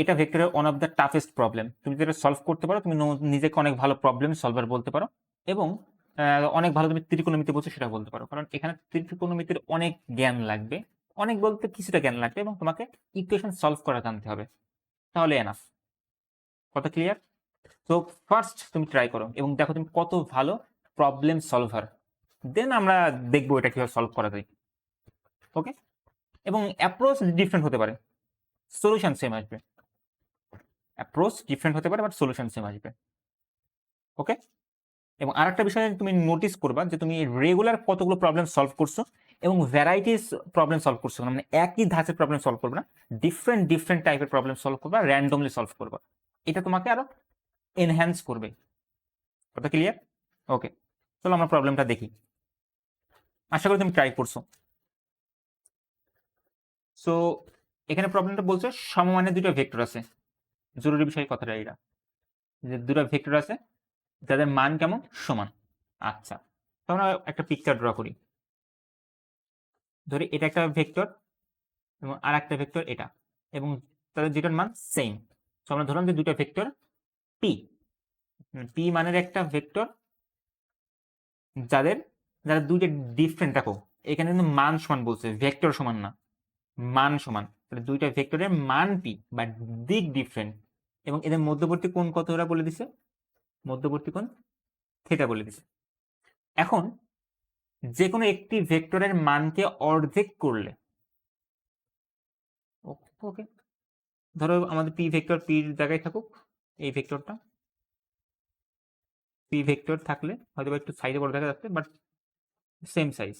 এটা ভেক্টরের one of the toughest problem তুমি যেটা সলভ করতে পারো, তুমি নিজেকে অনেক ভালো প্রবলেম সলভার বলতে পারো এবং অনেক ভালো তুমি ত্রিকোণমিতি বলছো সেটা বলতে পারো। কারণ এখানে ত্রিকোণমিতির অনেক জ্ঞান লাগবে, অনেক বলতে কিছুটা জ্ঞান লাগবে এবং তোমাকে ইকুয়েশন সলভ করা জানতে হবে। তাহলে এনাফ কথা ক্লিয়ার তো ফার্স্ট তুমি ট্রাই করো এবং দেখো তুমি কত ভালো প্রবলেম সলভার দেন আমরা দেখব এটা কীভাবে সলভ করা যায়। ওকে এবং অ্যাপ্রোচ ডিফারেন্ট হতে পারে। সলিউশন সেম আসবে। অ্যাপ্রোচ ডিফারেন্ট হতে পারে বাট সলিউশন সেম আসবে। ওকে এবং আরেকটা বিষয় তুমি নোটিস করবা যে তুমি রেগুলার কতগুলো প্রবলেম সলভ করছ এবং ভ্যারাইটিস প্রবলেম সলভ করছ। মানে একই ধাঁচের প্রবলেম সলভ করবে না ডিফারেন্ট ডিফারেন্ট টাইপের প্রবলেম সলভ করবা র্যান্ডমলি সলভ করবা। এটা তোমাকে আরও এনহ্যান্স করবে। কথা ক্লিয়ার ওকে চলো আমরা প্রবলেমটা দেখি। আশা করি তুমি ট্রাই করছ। সো এখানে প্রবলেমটা বলছে, সমমানের দুটো ভেক্টর আছে। জরুরি বিষয় কথাটা এটা যে দুটো ভেক্টর আছে, যাদের মান কেমন? সমান। আচ্ছা তো আমরা একটা পিকচার ড্র করি। ধরি এটা একটা ভেক্টর এবং আর একটা ভেক্টর এটা এবং তাদের দুটার মান সেম তো আমরা ধরলাম যে দুটো ভেক্টর পি পি মানের একটা ভেক্টর যাদের, যারা দুইটা ডিফারেন্ট দেখো, এখানে কিন্তু মান সমান বলছে ভেক্টর সমান না, মান সমান। দুইটা ভেক্টরের মান পি বা দিক ডিফারেন্ট এবং এদের মধ্যবর্তী কোণ কত ওরা বলে দিছে? মধ্যবর্তী কোণ থেটা বলে দিছে। এখন যে কোনো একটি ভেক্টরের মানকে অর্ধেক করলে ওকে, ধরো আমাদের পি ভেক্টর পির জায়গায় থাকুক, এই ভেক্টরটা। পি ভেক্টর থাকলে হয়তো একটু সাইজে বড় দেখা যাচ্ছে বাট সেম সাইজ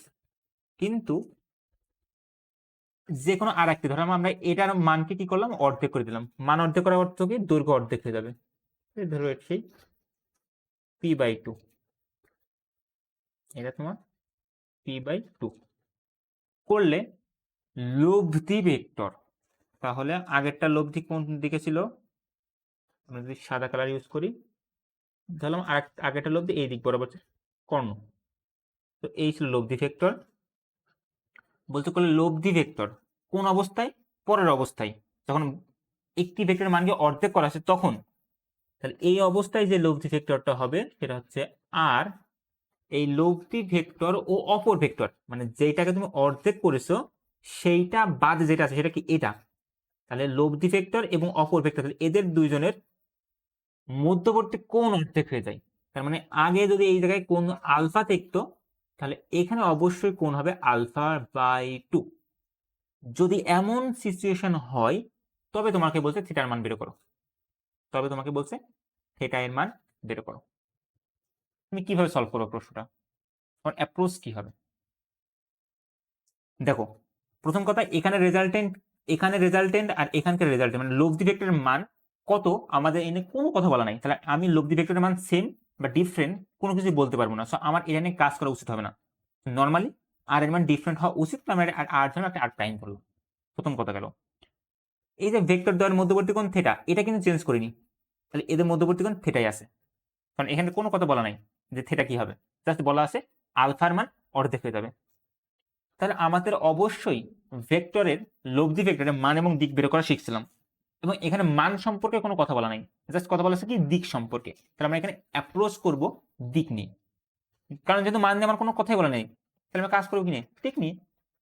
কিন্তু যে কোনো আর একটি ধরো আমরা এটার মানকে কি করলাম? অর্ধেক করে দিলাম। মান অর্ধেক করার অর্থ কি? দৈর্ঘ্য অর্ধেক হয়ে যাবে। ধরো সেই পি বাই টু এটা তোমার পি বাই টু করলে লব্ধি ভেক্টর। তাহলে আগেরটা লব্ধি কোন দিকে ছিল? আমরা যদি সাদা কালার ইউজ করি, ধরলাম আগেরটা লব্ধি এই দিক বরাবর কর্ণ। তো এই ছিল লব্ধি ভেক্টর। বলতে করলে লব্ধি ভেক্টর কোন অবস্থায়? পরের অবস্থায়। যখন একটি ভেক্টরের মানকে অর্ধেক করা আছে তখন। তাহলে এই অবস্থায় যে লব্ধি ভেক্টরটা হবে, সেটা হচ্ছে আর এই লব্ধি ভেক্টর ও অপর ভেক্টর মানে যেটাকে তুমি অর্ধেক করেছ, সেইটা বাদ যেটা আছে, সেটা কি এটা? তাহলে লব্ধি ভেক্টর এবং অপর ভেক্টর তাহলে এদের দুইজনের মধ্যবর্তী কোন অর্ধেক হয়ে যায়। তার মানে আগে যদি এই জায়গায় কোন আলফা থাকতো তাহলে এখানে অবশ্যই কোন হবে আলফা বাই টু। যদি এমন সিচুয়েশন হয়, তবে তোমাকে বলছে থিটার মান বের করো। তবে তোমাকে বলছে থিটা এর মান বের করো। তুমি কীভাবে সলভ করো প্রশ্নটা? তোমার অ্যাপ্রোচ কি হবে? দেখো, প্রথম কথা, এখানে রেজাল্টেন্ট এখানে রেজাল্টেন্ট আর এখানকার রেজাল্টেন্ট মানে লব্ধি ভেক্টরের মান কত? আমাদের এনে কোনো কথা বলা নাই। তাহলে আমি লব্ধি ভেক্টরের মান সেম বা ডিফারেন্ট কোনো কিছু বলতে পারব না। সো আমার এটা নিয়ে কাজ করা উচিত হবে না। নর্মালি আর এর মান ডিফারেন্ট হওয়া উচিত তো আমি আর ধরুন একটা আর প্রাইম করলাম। প্রথম কথা গেল। এই যে ভেক্টর দেওয়ার মধ্যবর্তী কোণ থেটা এটা কিন্তু চেঞ্জ করিনি। তাহলে এদের মধ্যবর্তী কোণ থেটাই আছে। কারণ এখানে কোনো কথা বলা নাই যে থেটা কি হবে। জাস্ট বলা আছে আলফার মান অর্ধেক হয়ে যাবে। তাহলে আমাদের অবশ্যই ভেক্টরের লব্ধি ভেক্টরের মান এবং দিক বের করা শিখছিলাম। এবং এখানে মান সম্পর্কে কোনো কথা বলা নাই। জাস্ট কথা বলা কি, দিক সম্পর্কে। তাহলে আমরা এখানে অ্যাপ্রোচ করব দিক নিয়ে। কারণ যেহেতু মান নিয়ে আমার কোনো কথাই বলা নেই, তাহলে আমি কাজ করব কি নিয়ে? দিক নিয়ে।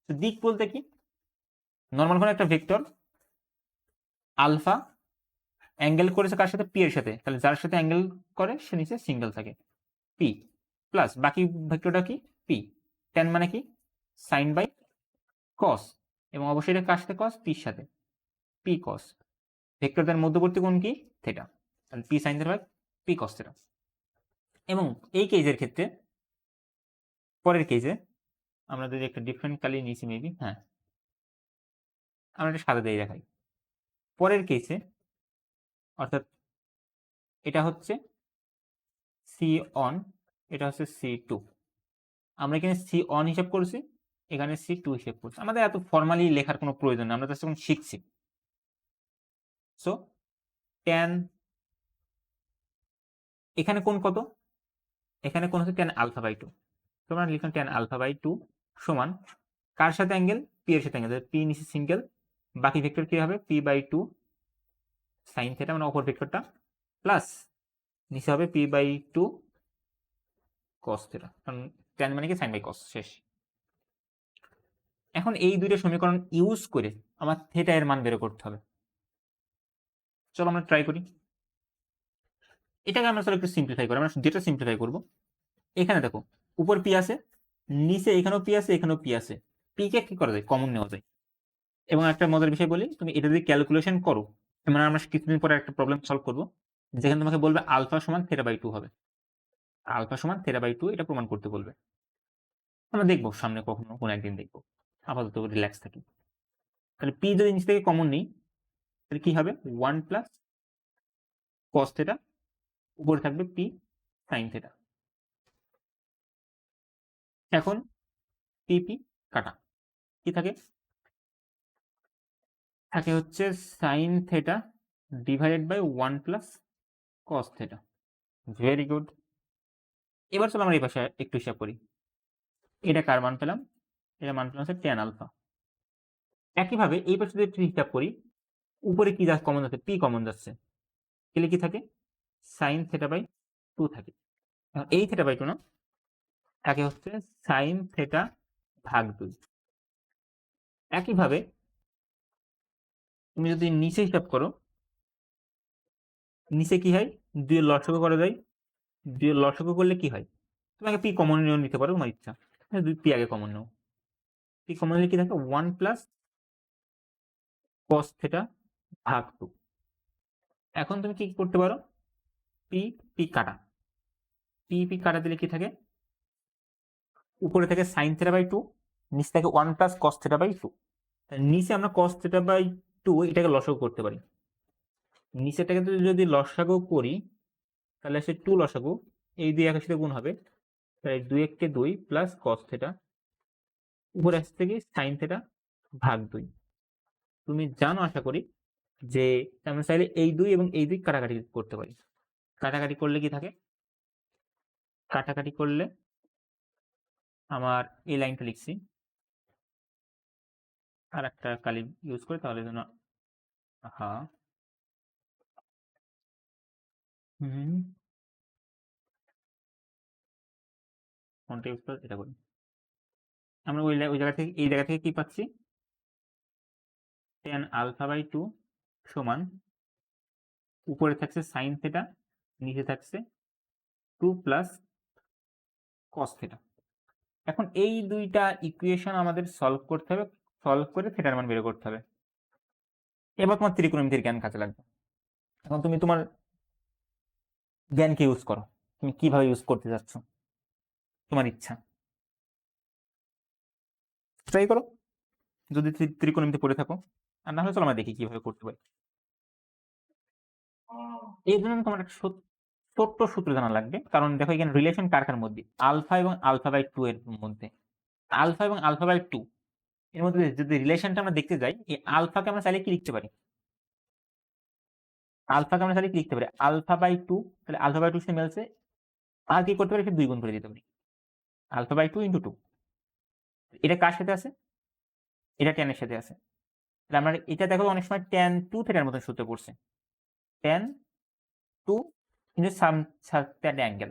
তো দিক বলতে কি নর্মাল কোনো একটা ভেক্টর আলফা অ্যাঙ্গেল করেছে কার সাথে? পি এর সাথে। তাহলে যার সাথে অ্যাঙ্গেল করে, সে নিচে সিঙ্গেল থাকে। পি প্লাস বাকি ভেক্টরটা কি? পি টেন মানে কি? সাইন বাই কস এবং অবশ্যই এটা কার সাথে? কস পির সাথে। পি কস ভেক্টরদের মধ্যবর্তী কোণ কি? থেটা তাহলে পি সাইন হয় পি কস থেটা এবং এই কেজের ক্ষেত্রে, পরের কেজে আমরা যদি একটা ডিফারেন্ট কালি নিয়েছি মেবি হ্যাঁ। আমরা একটা সাদা দিয়ে দেখাই। পরের কেসে অর্থাৎ এটা হচ্ছে সি অন এটা হচ্ছে সি টু আমরা এখানে সি অন হিসাব করেছি, এখানে সি টু হিসাব করছি। আমাদের এত ফর্মালি লেখার কোনো প্রয়োজন নেই, আমরা জাস্ট এখন শিখছি। সো টেন এখানে কোন কত? এখানে কোন হচ্ছে টেন আলফা বাই টু তোমরা লিখুন টেন আলফা বাই টু সমান কার সাথে অ্যাঙ্গেল পি এর সাথে অ্যাঙ্গেল পি নিচে সিঙ্গেল বাকি ভেক্টর কি হবে? P by two sine theta মানে অপর ভেক্টরটা প্লাস নিচে হবে P by two cos theta কারণ ট্যান মানে কি? সাইন বাই কস শেষ। এখন এই দুইটা সমীকরণ ইউজ করে আমার থেটা এর মান বের করতে হবে। চলো আমরা ট্রাই করি। এটাকে আমরা চলো একটু সিম্পলিফাই করি, আমরা যেটা সিম্পলিফাই করব। এখানে দেখো, উপর পি আছে, নিচে এখানেও পি আছে, এখানেও পি আছে। পি কে কি করা যায়? কমন নেওয়া যায়। এবং একটা মজার বিষয় বলি, তুমি এটা যদি ক্যালকুলেশন করো মানে আমরা কিছুদিন পরে একটা প্রবলেম সলভ করব, যেখানে তোমাকে বলবে আলফা সমান থেরা বাই টু হবে। আলফা সমান থেরা বাই টু এটা প্রমাণ করতে বলবে। আমরা দেখব সামনে কখনো কোনো একদিন দেখব। আপাতত রিল্যাক্স থাকি। তাহলে পি যদি নিচ থেকে কমন নেই তাহলে কি হবে? ওয়ান প্লাস কস থেটা উপরে থাকবে পি সাইন থেটা এখন পি পি কাটা। কি থাকে? থাকে হচ্ছে sine theta divided by one plus cos theta very good এবার চলো আমরা এই পাশে একটু হিসাব করি। এটা কার মান পেলাম? এটা মান পেলাম হচ্ছে টেন আলফা একইভাবে এই পাশে যদি একটু হিসাব করি উপরে কি কমন যাচ্ছে পি কমন যাচ্ছে। তাহলে কি থাকে? সাইন থেটা বাই টু থাকে। এই থেটা বাই টু না থাকে হচ্ছে সাইন থেটা ভাগ দুই। একইভাবে তুমি যদি নিচে হিসাব করো, নিচে কি হয়? দুই লসক করা যায় দুই লসক করলে কি হয়? তোমাকে পি কমন নিয়েও নিতে পারো, তোমার ইচ্ছা। দুই পি আগে কমন নাও। পি কমন নিলে কি থাকে? ওয়ান প্লাস কস থেটা ভাগ টু এখন তুমি কি করতে পারো? পি পি কাটা। পি পি কাটা দিলে কি থাকে? উপরে থেকে সাইন থেটা বাই টু নিচ থেকে one plus cos theta by two নিচে আমরা কস থেটা বাই টু এটাকে লসাগু করতে পারি। নিচেটাকে যদি লসাগু করি, তাহলে সে টু লসাগু, এই দুই একের সাথে গুণ হবে। তাই দুই এককে দুই প্লাস কস থেটা উপরে আসছে থেকে সাইন থেটা ভাগ দুই। তুমি জানো আশা করি যে আমরা চাইলে এই দুই এবং এই দুই কাটাকাটি করতে পারি কাটাকাটি করলে কি থাকে? কাটাকাটি করলে আমার এই লাইনটা লিখছি। আর একটা কালি ইউজ করে তাহলে যেন হ্যাঁ হুম। কোনটা ইউজ করে, এটা আমরা ওই ওই জায়গা থেকে, এই জায়গা থেকে কি পাচ্ছি? টেন আলফা বাই টু সমান উপরে থাকছে সাইন থেটা নিচে থাকছে টু প্লাস কস থেটা এখন এই দুইটা ইকুয়েশন আমাদের সলভ করতে হবে সলভ করে থেটার মান বের করতে হবে। এবার তোমার ত্রিকোণমিতির জ্ঞান কাজে লাগবে। এখন তুমি তোমার জ্ঞানকে ইউজ করো। তুমি কীভাবে ইউজ করতে যাচ্ছ? তোমার ইচ্ছা। ট্রাই করো। যদি ত্রিকোণমিতি পড়ে থাকো। আর না হলে চলো আমরা দেখি কীভাবে করতে পারি। এই জন্য তোমার একটা ছোট্ট সূত্র জানা লাগবে। কারণ দেখো এখানে রিলেশন কার কার মধ্যে? আলফা এবং আলফা বাই টু এর মধ্যে। আলফা এবং আলফা বাই টু এর মধ্যে যদি রিলেশনটা আমরা দেখতে যাই এই আলফাকে আমরা চাইলে কি লিখতে পারি? আলফাকে আমরা চাইলে কি লিখতে পারি? আলফা বাই টু তাহলে আলফা বাই টু সে মেলছে আর কি করতে পারি? দুই গুণ করে দিতে পারি। Alpha by two into two. এটা কার সাথে আছে? এটা টেনের সাথে আছে। তাহলে আমরা এটা দেখো অনেক সময় টেন টু থেটার মতো সূত্র পড়ছে। Tan two into some that angle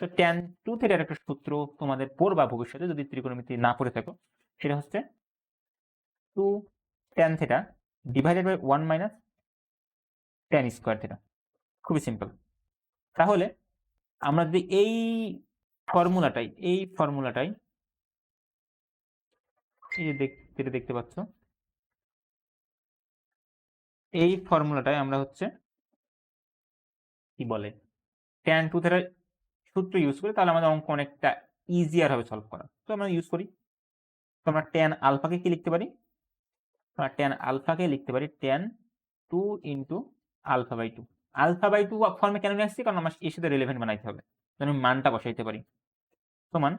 তো টেন টু থেটার একটা সূত্র তোমাদের পড়বা ভবিষ্যতে যদি ত্রিকোণমিতি না পড়ে থাকো, সেটা হচ্ছে two tan theta divided by one minus tan square theta খুবই সিম্পল তাহলে আমরা যদি এই ফর্মুলাটাই এই ফর্মুলাটাই দেখতে পাচ্ছ। এই ফর্মুলাটাই আমরা হচ্ছে কি বলে? ট্যান টু থেটার সূত্র ইউজ করি, তাহলে আমাদের অঙ্ক অনেকটা ইজিয়ার হবে সলভ করা তো আমরা ইউজ করি। তো আমরা ট্যান আলফাকে কি লিখতে পারি? আমরা ট্যান আলফাকে লিখতে পারি tan two into alpha by two alpha by two ফর্মে কেন নিয়ে আসছি? কারণ আমার এর সাথে রিলেভেন্ট বানাইতে হবে। যেন মানটা বসাইতে পারি। সমান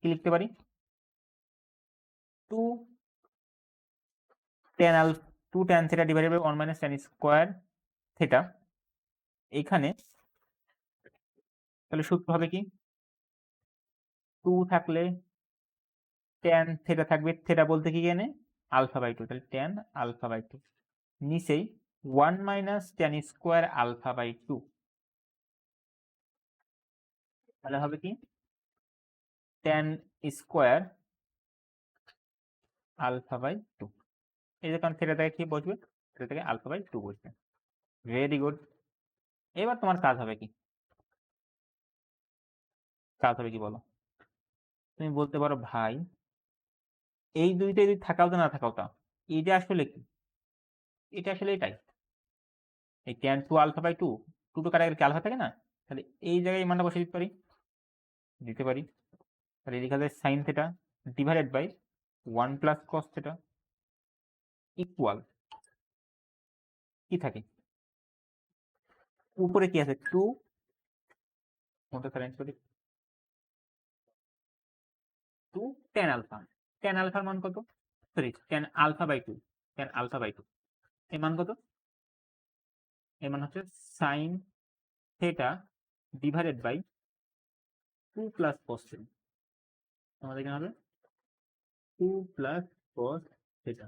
কি লিখতে পারি? Two tan Al two tan theta divided by one minus tan square theta এইখানে তাহলে সূত্র হবে কি? টু থাকলে টেন থেটা থাকবে থেটা বলতে কি এনে আলফা বাই টু তাহলে টেন আলফা বাই টু নিচেই one minus tan square alpha by two তাহলে হবে কি? Tan square alpha by two এই যে কারণ সেটা থেকে কি বসবে? সেটা থেকে আলফা বাই টু বসবে। ভেরি গুড এবার তোমার কাজ হবে কি? কাজ হবে কি বলো? তুমি বলতে পারো, ভাই, এই দুইটা যদি থাকাও তো না থাকাও তা, এটা আসলে কি? এটা আসলে এটাই। এই tan two alpha by two two two কাটাগেলে কি আলফা থাকে না? তাহলে এই জায়গায় মানটা বসে দিতে পারি। দিতে পারি। তাহলে যায় sine theta divided by one plus cos theta equal কি থাকে? উপরে কি আছে? Two two tan alpha tan আলফার মান কত? Sorry tan alpha by two tan alpha by two এর মান কত? এর মান হচ্ছে sine theta divided by two plus theta আমাদের এখানে হবে? Two plus cos theta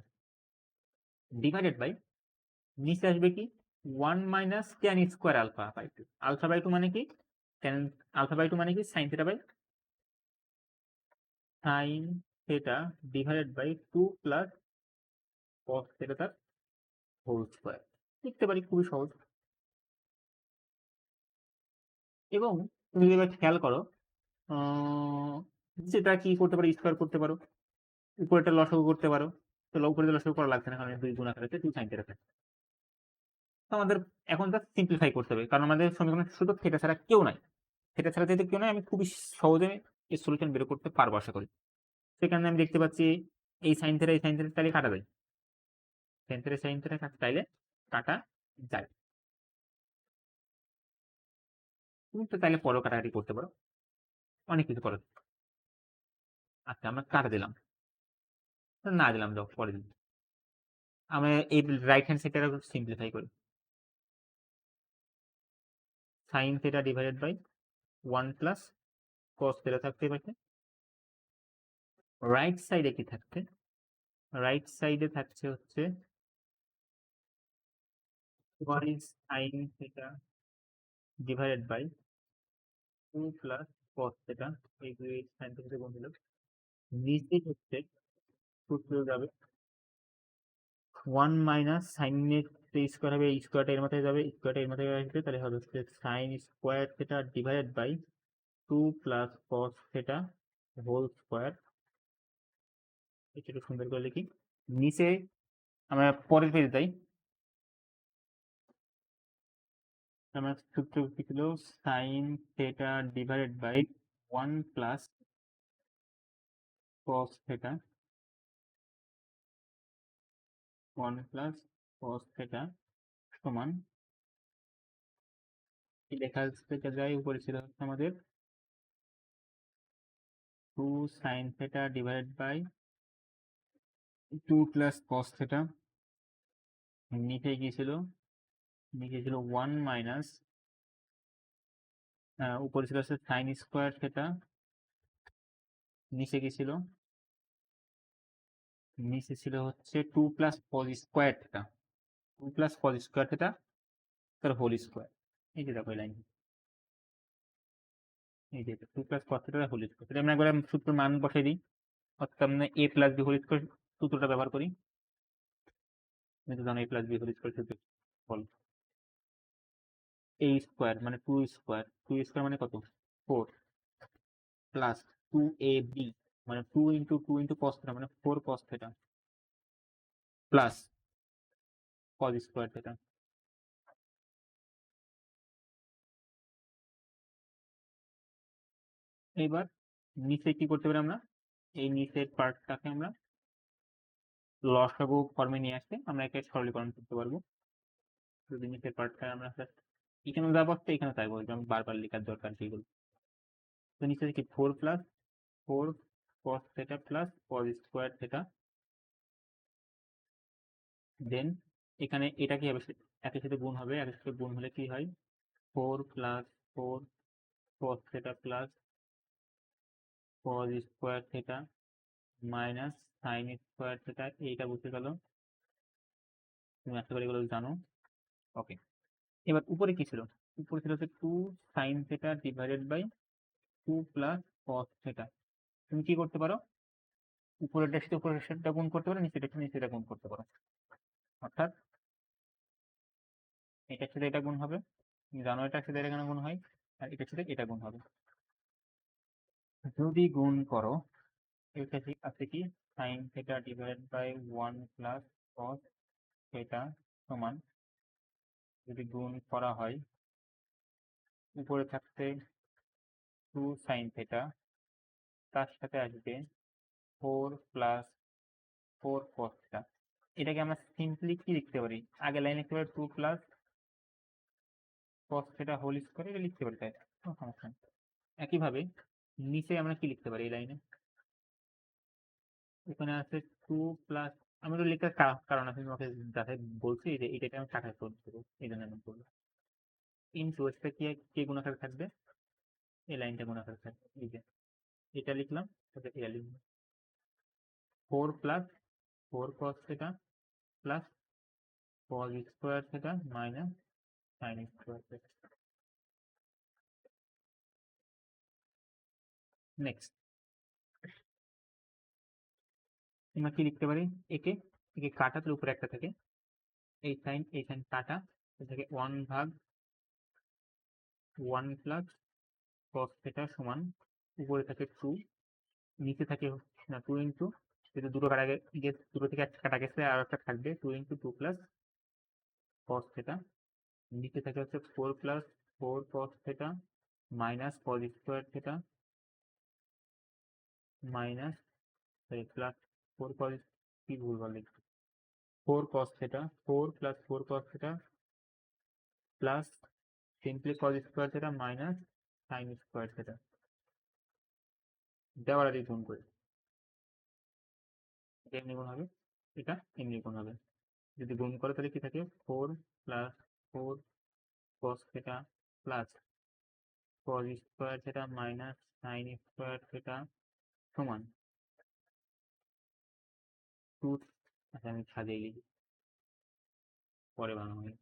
divided by নিচে আসবে কি? One minus tan square alpha by two alpha by two মানে কি? টেন আলফা বাই টু মানে কি? Sine theta by sine theta divided by two plus cos theta তার whole square লিখতে পারি খুবই সহজ। এবং তুমি যদি এবার খেয়াল করো যেটা কি করতে পারো স্কোয়ার করতে পারো উপরেটা লসগু করতে পারো। তো উপরে লসগু করা লাগছে না, কারণ দুই গুণ আকারে আছে সাইন থেটা তো আমাদের এখন জাস্ট সিম্পলিফাই করতে হবে, কারণ আমাদের সমীকরণে শুধু থেটা ছাড়া কেউ নাই। থেটা ছাড়া যেহেতু কেউ নাই, আমি খুবই সহজে এই সলিউশন বের করতে পারব আশা করি। সেখানে আমি দেখতে পাচ্ছি এই সাইন থেটা এই সাইন থেটা তাইলে কাটা যায়। সাইন থেটা সাইন কাটা, তাইলে কাটা যায়। তুমি তো তাইলে পরও কাটাকাটি করতে পারো। অনেক কিছু করো। আচ্ছা আমরা কাটা দিলাম। না দিলাম যাও পরে দিন। আমরা এই রাইট হ্যান্ড সাইডটা সিম্পলিফাই করি। Sine theta divided by one plus cos theta থাকতে পারছে। রাইট সাইডে কি থাকছে? রাইট সাইডে থাকছে হচ্ছে what is sin theta divided by 2 plus cos theta, এই দুই theta গুণ দিল নিচে হচ্ছে সূত্র যাবে। 1 মাইনাস সাইন এর স্কোয়ার হবে, এই স্কোয়ারটা এর মাথায় যাবে স্কোয়ারটা এর মাথায় আসবে তাহলে হবে হচ্ছে sine square theta divided by 2 plus cos theta whole square একটু সুন্দর করে লিখি। নিচে আমরা পরের পেজে যাই। আমার সূত্র কি ছিল? Sine theta divided by one plus cos theta one plus cos theta সমান লেখা থেকে যায়? উপরে ছিল হচ্ছে আমাদের two sine theta divided by two plus cos theta নিচে গিয়েছিল, নিচে ছিল ওয়ান মাইনাস উপরে ছিল হচ্ছে সাইন স্কোয়ার থেটা নিচে কি ছিল নিচে ছিল হচ্ছে two plus cos square theta two plus cos square theta তার হোল স্কোয়ার এই যে দেখো লাইন এই যে two plus cos theta whole square আমরা একবার সূত্র মান বসাই দিই। অর্থাৎ আমরা A plus B whole square সূত্রটা ব্যবহার করি। তুমি তো জানো A plus B whole square সূত্র বল। এ স্কোয়ার মানে টু স্কোয়ার টু স্কোয়ার মানে কত? Four plus two A B মানে two into two into cos theta মানে four cos theta plus cos square theta এবার নিচে কি করতে পারি আমরা? এই নিচের পার্টটাকে আমরা লসাগু ফর্মে নিয়ে আসতে আমরা একে সরলীকরণ করতে পারব। যদি নিচের পার্টটা আমরা এখানে যা বসছে এখানে তাই বারবার লেখার দরকার যেগুলো তো নিচে কি four plus four cos theta plus cos square theta then এখানে এটা কি হবে? একের সাথে গুণ হবে। একের সাথে গুণ হলে কি হয়? Four plus four cos theta plus cos square theta minus sine square theta এইটা বুঝতে গেল? তুমি আশা করি এগুলো জানো। ওকে এবার উপরে কি ছিল? উপরে ছিল হচ্ছে two sine theta divided by two plus cos theta তুমি কি করতে পারো? উপরেরটার সাথে উপরের সাথে গুণ করতে পারো, নিচের সাথে নিচেটা গুণ করতে পারো। অর্থাৎ এটার সাথে এটা গুণ হবে। তুমি জানো এটার সাথে এটা কেন গুণ হয়? আর এটার সাথে এটা গুণ হবে। যদি গুণ করো, এটা ঠিক আছে কি? Sine theta divide by one plus cos theta সমান। যদি গুণ করা হয়, উপরে থাকতে টু সাইন থেটা তার সাথে আসবে four plus four cos theta এটাকে আমরা সিম্পলি কি লিখতে পারি? আগে লাইন লিখতে পারি two plus cos theta whole square এটা লিখতে পারি তাই? কোনো সমস্যা নেই। একইভাবে নিচে আমরা কি লিখতে পারি এই লাইনে এখানে আছে টু প্লাস আমি তো লেখার কারণ আছে, তোমাকে যাতে বলছি যে এটাকে আমি টাকায় তোল দেবো এই জন্য আমি বলব ইন্টু এটা কি, কে গুণাকার থাকবে? এই লাইনটা গুণাকার থাকবে, এই যে। এটা লিখলাম, তারপরে এটা লিখলাম four plus four cos theta plus cos square theta minus sine square theta next আমরা কি লিখতে পারি? একে একে কাটা তার উপরে একটা থাকে। এই সাইন এই সাইন কাটা থেকে ওয়ান ভাগ ওয়ান প্লাস কস থেটা সমান উপরে থাকে টু নিচে থাকে না টু ইন্টু যেহেতু দুটো কাটা গেছে, দুটো থেকে একটা কাটা গেছে, আর একটা থাকবে two into two plus cos theta নিচে থাকে হচ্ছে four plus four cos theta minus cos square theta minus plus four cos কি ভুল লিখছি four cos theta four plus four cos theta plus simply cos square theta minus sine square theta দেওয়ার আগে গুণ করি। এমনি গুণ হবে। এটা এমনি গুণ হবে। যদি গুণ করে তাহলে কি থাকে? Four plus four cos theta plus cos square theta minus sine square theta সমান। টু আচ্ছা আমি সাজিয়ে লিখি পরে বানানো হবে।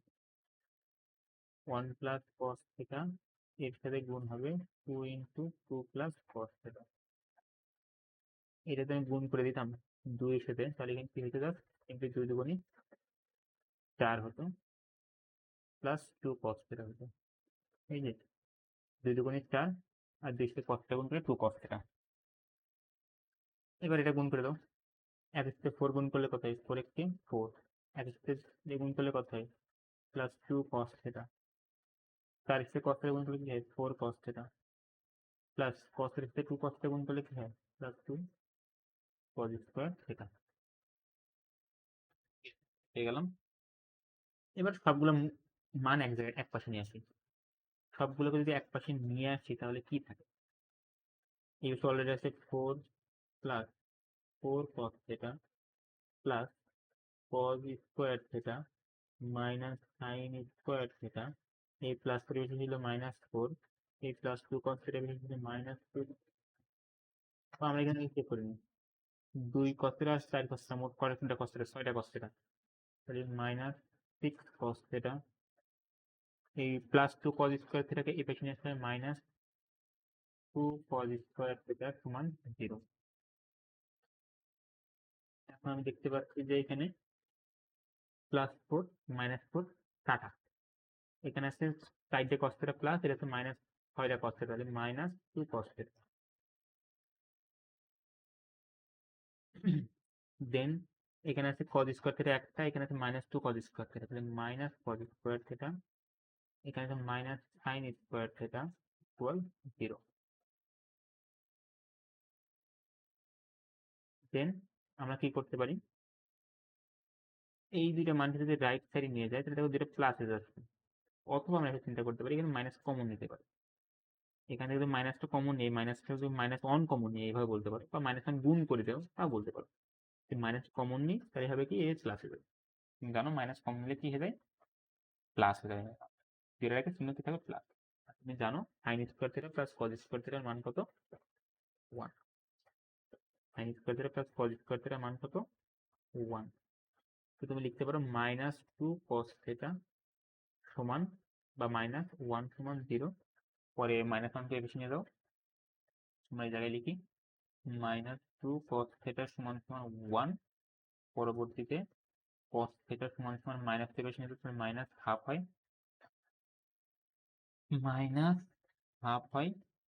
ওয়ান প্লাস কস থেটা এর সাথে গুণ হবে two into two plus cos theta এটাতে আমি গুণ করে দিতাম। দুইয়ের সাথে তাহলে এখানে কি হতে যাচ্ছে কিন্তু দুই দুগুণই চার হতো। প্লাস টু কস থেটা হতো এই যে দুই দুগুণে চার আর দুই সাথে কস গুণ করে টু কস থেটা এবার এটা গুণ করে দাও। এক সাথে ফোর গুণ করলে কত হয়? ফোর একটি ফোর এক সাথে গুণ করলে কত হয়? প্লাস টু কস থেটা চার সাথে কস গুণ করলে কি হয়? Four cos theta plus cos এর সাথে টু কস গুণ করলে কি হয়? Plus two cos square theta পেয়ে গেলাম। এবার সবগুলো মান এক জায়গায় এক পাশে নিয়ে আসি। সবগুলোকে যদি এক পাশে নিয়ে আসি, তাহলে কি থাকে? এই অলরেডি আছে four plus four cos theta plus cos square theta minus sine square theta এই প্লাস পরিবেশন ছিল মাইনাস ফোর এই প্লাস টু কস থেটা ছিল মাইনাস টু আমরা এখানে চেক করি? দুই কস্তেরা আর চার কস্তেরা মোট কয়টা? তিনটা কস্তেরা ছয়টা কস্তেরা তাহলে মাইনাস সিক্স কস থেটা এই প্লাস টু কজ স্কোয়ার থেটাকে এই পেছনে আসলে minus two cos square theta সমান জিরো এখন আমি দেখতে পাচ্ছি যে এখানে প্লাস ফোর মাইনাস ফোর কাটা। এখানে আছে কস থেটা প্লাস এটা আছে মাইনাস ছয়টা থেটা তাহলে মাইনাস টু থেটা দেন এখানে আছে কজ স্কোয়ার থেটা একটা, এখানে আছে minus two cos square theta তাহলে মাইনাস কজ স্কোয়ার থেটা এখানে আছে minus sine square theta equal zero then আমরা কি করতে পারি? এই দুইটা মানকে যদি রাইট সাইডে নিয়ে যায় তাহলে দেখো দুটো প্লাসে যাচ্ছে। অথবা আমরা চিন্তা করতে পারি, এখানে মাইনাস কমন নিতে পারি। এখানে যদি মাইনাসটা কমন নেই মাইনাসটা যদি মাইনাস ওয়ান কমন নেই এইভাবে বলতে পারো। বা মাইনাস ওয়ান গুণ করে দেও তাও বলতে পারো। মাইনাস কমন নেই, তাহলে হবে কি? এ প্লাস হয়ে যাবে। তুমি জানো মাইনাস কমন নিলে কি হয়ে যায়? প্লাস হয়ে যাবে। যেটার আগে চিহ্ন কি থাকবে প্লাস তুমি জানো sine square theta plus cos square থিটার মান কত? One sine square theta plus cos square থিটার মান কত? ওয়ান তো তুমি লিখতে পারো মাইনাস টু কস থিটা সমান বা মাইনাস ওয়ান সমান জিরো পরে মাইনাস ওয়ানকে বেশি নিয়ে দাও আমরা এই জায়গায় লিখি মাইনাস টু কস থেটা সমান সমান ওয়ান পরবর্তীতে কস থেটা সমান সমান মাইনাস থেকে বেশি নিয়ে মাইনাস হাফ হয়। মাইনাস হাফ হয়,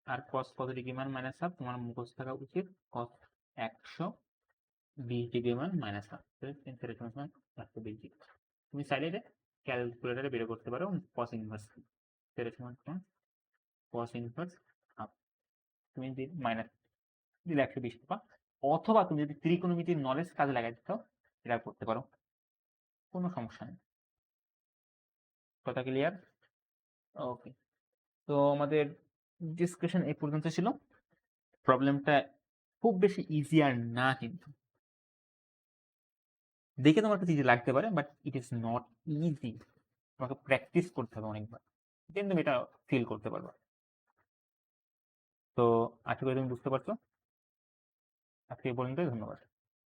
আর কস কত ডিগ্রি মান মাইনাস হাফ তোমার মুখস্থ থাকা উচিত কস একশো বিশ ডিগ্রি মান মাইনাস হাফ সেটা সমান সমান একশো বিশ ডিগ্রি তুমি চাইলে ক্যালকুলেটারে বের করতে পারো কস ইনভার্স সেটা সমান সমান কস ইনভার্স হাফ তুমি যদি মাইনাস দিলে একশো বিশ পাবা অথবা তুমি যদি ত্রিকোণমিতির নলেজ কাজে লাগাইতে চাও, এটা করতে পারো। কোনো সমস্যা নেই। কথা ক্লিয়ার ওকে তো আমাদের ডিসকাশন এই পর্যন্ত ছিল। প্রবলেমটা খুব বেশি ইজি আর না কিন্তু। দেখে তোমার কাছে ইজি লাগতে পারে but it is not easy তোমাকে প্র্যাকটিস করতে হবে অনেকবার। দেন তুমি এটা ফিল করতে পারবে। তো আশা করি তুমি বুঝতে পারছ। আজকে এই পর্যন্তই ধন্যবাদ।